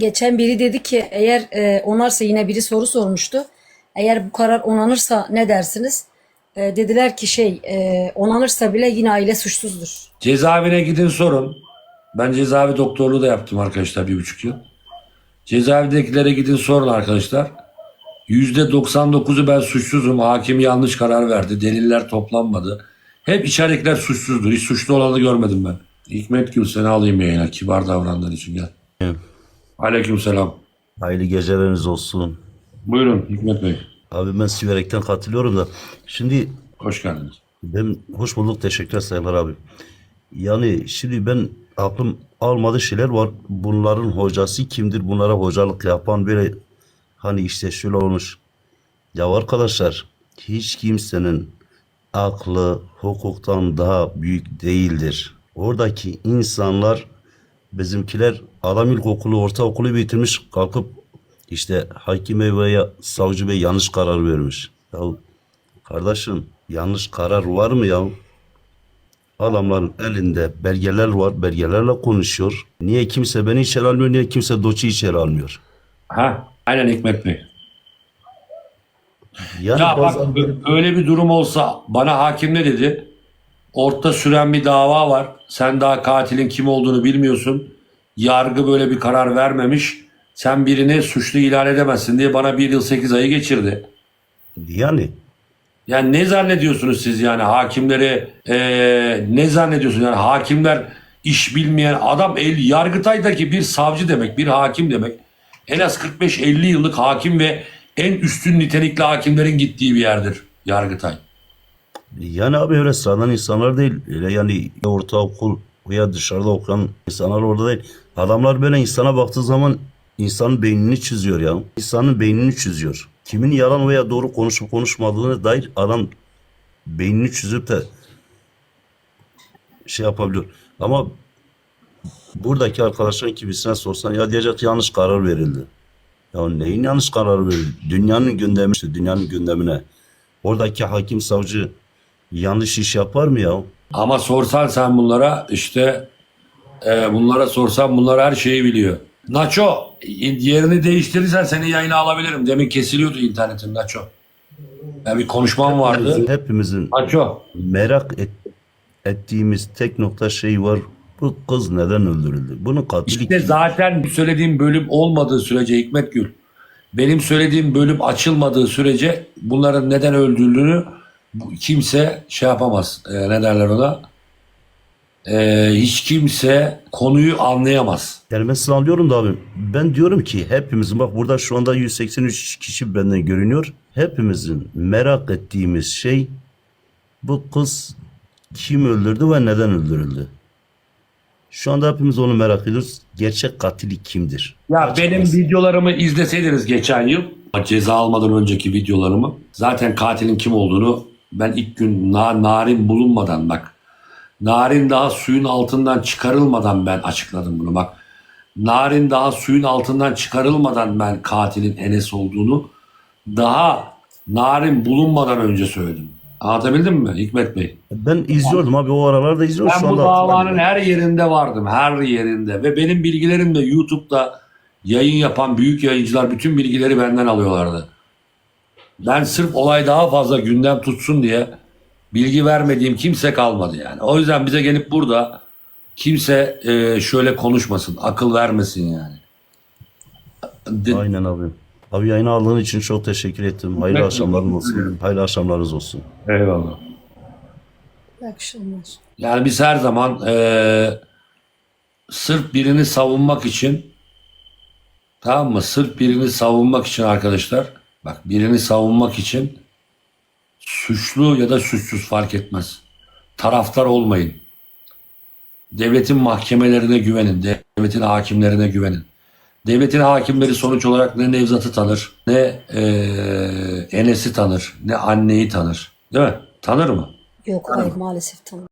Geçen biri dedi ki eğer e, onarsa yine biri soru sormuştu. Eğer bu karar onanırsa ne dersiniz? E, dediler ki şey e, onanırsa bile yine aile suçsuzdur. Cezaevine gidin sorun. Ben cezaevi doktorluğu da yaptım arkadaşlar bir buçuk yıl. Cezaevindekilere gidin sorun arkadaşlar. %99'u ben suçsuzum. Hakim yanlış karar verdi. Deliller toplanmadı. Hep içeridekiler suçsuzdur. Hiç suçlu olanı görmedim ben. Hikmet Gül seni alayım yayına. Kibar davrandığın için gel. Aleyküm selam. Hayırlı geceleriniz olsun. Buyurun Hikmet Bey. Abi ben Siverek'ten katılıyorum da. Şimdi Hoş geldiniz. ben hoş bulduk teşekkürler Sayınlar abi. Yani şimdi ben aklım almadığı şeyler var. Bunların hocası kimdir? Bunlara hocalık yapan böyle hani işte şöyle olmuş. Ya arkadaşlar hiç kimsenin aklı hukuktan daha büyük değildir. Oradaki insanlar bizimkiler adam ilkokulu, ortaokulu bitirmiş kalkıp işte hakime veya savcı bey yanlış karar vermiş. Ya kardeşim yanlış karar var mı ya? Adamların elinde belgeler var, belgelerle konuşuyor. Niye kimse beni içeri almıyor, niye kimse Doçi içeri almıyor? Ha, aynen Hikmet Bey. Yani Ya bak bazen böyle- ö- öyle bir durum olsa bana hakim ne dedi? Orta süren bir dava var. Sen daha katilin kim olduğunu bilmiyorsun. Yargı böyle bir karar vermemiş. Sen birini suçlu ilan edemezsin diye bana bir yıl sekiz ayı geçirdi. yani Yani ne zannediyorsunuz siz yani hakimleri eee, ne zannediyorsunuz yani hakimler iş bilmeyen adam el Yargıtay'daki bir savcı demek bir hakim demek. En az 45-50 yıllık hakim ve en üstün nitelikli hakimlerin gittiği bir yerdir Yargıtay. Yani abi öyle sıradan insanlar değil. Öyle yani ortaokul veya dışarıda okuyan insanlar orada değil. Adamlar böyle insana baktığı zaman insanın beynini çiziyor ya. İnsanın beynini çiziyor. Kimin yalan veya doğru konuşup konuşmadığına dair adam beynini çizip de şey yapabiliyor. Ama buradaki arkadaşların kimisine sorsan ya diyecek yanlış karar verildi. Ya neyin yanlış kararı verildi? Dünyanın gündemi işte dünyanın gündemine. Oradaki hakim savcı yanlış iş yapar mı ya? Ama sorsan sen bunlara işte e, bunlara sorsan bunlar her şeyi biliyor. Nacho yerini değiştirirsen seni yayına alabilirim. Demin kesiliyordu internetin Nacho. Ya bir konuşmam vardı. Hepimizin Nacho merak et- ettiğimiz tek nokta şey var. Bu kız neden öldürüldü? Bunun katili İşte zaten söylediğim bölüm olmadığı sürece Hikmet Gül. Benim söylediğim bölüm açılmadığı sürece bunların neden bu- kimse şey yapamaz. E, ne derler ona? E, hiç kimse konuyu anlayamaz. Yani ben size anlıyorum da abi. Ben diyorum ki hepimizin bak burada şu anda 183 kişi benden görünüyor. Hepimizin merak ettiğimiz şey bu kız kim öldürdü ve neden öldürüldü? Şu anda hepimiz onu merak ediyoruz. Gerçek katili kimdir? Ya benim videolarımı izleseydiniz geçen yıl ceza almadan önceki videolarımı zaten katilin kim olduğunu ben ilk gün na- narin bulunmadan bak narin daha suyun altından çıkarılmadan ben açıkladım bunu bak narin daha suyun altından çıkarılmadan ben katilin Enes olduğunu daha narin bulunmadan önce söyledim. Anlatabildim mi Hikmet Bey? Ben izliyordum abi o aralarda izliyorum Ben bu davanın her yerinde vardım. Her yerinde. Ve benim bilgilerim de YouTube'da yayın yapan büyük yayıncılar bütün bilgileri benden alıyorlardı. Ben sırf olay daha fazla gündem tutsun diye bilgi vermediğim kimse kalmadı yani. O yüzden bize gelip burada kimse e, şöyle konuşmasın, akıl vermesin yani. De- Aynen abi. Abi yayını aldığın için çok teşekkür ettim. Hayırlı akşamlarınız olsun. Hayırlı akşamlarınız olsun. Eyvallah. İyi akşamlar. Yani biz her zaman eee sırf birini savunmak için tamam mı? Sırf birini savunmak için arkadaşlar bak birini savunmak için suçlu ya da suçsuz fark etmez. Taraftar olmayın. Devletin mahkemelerine güvenin. Devletin hakimlerine güvenin. Devletin hakimleri sonuç olarak ne Nevzat'ı tanır, ne eee Enes'i tanır, ne anneyi tanır. Değil mi? Tanır mı? Yok hayır maalesef tamam.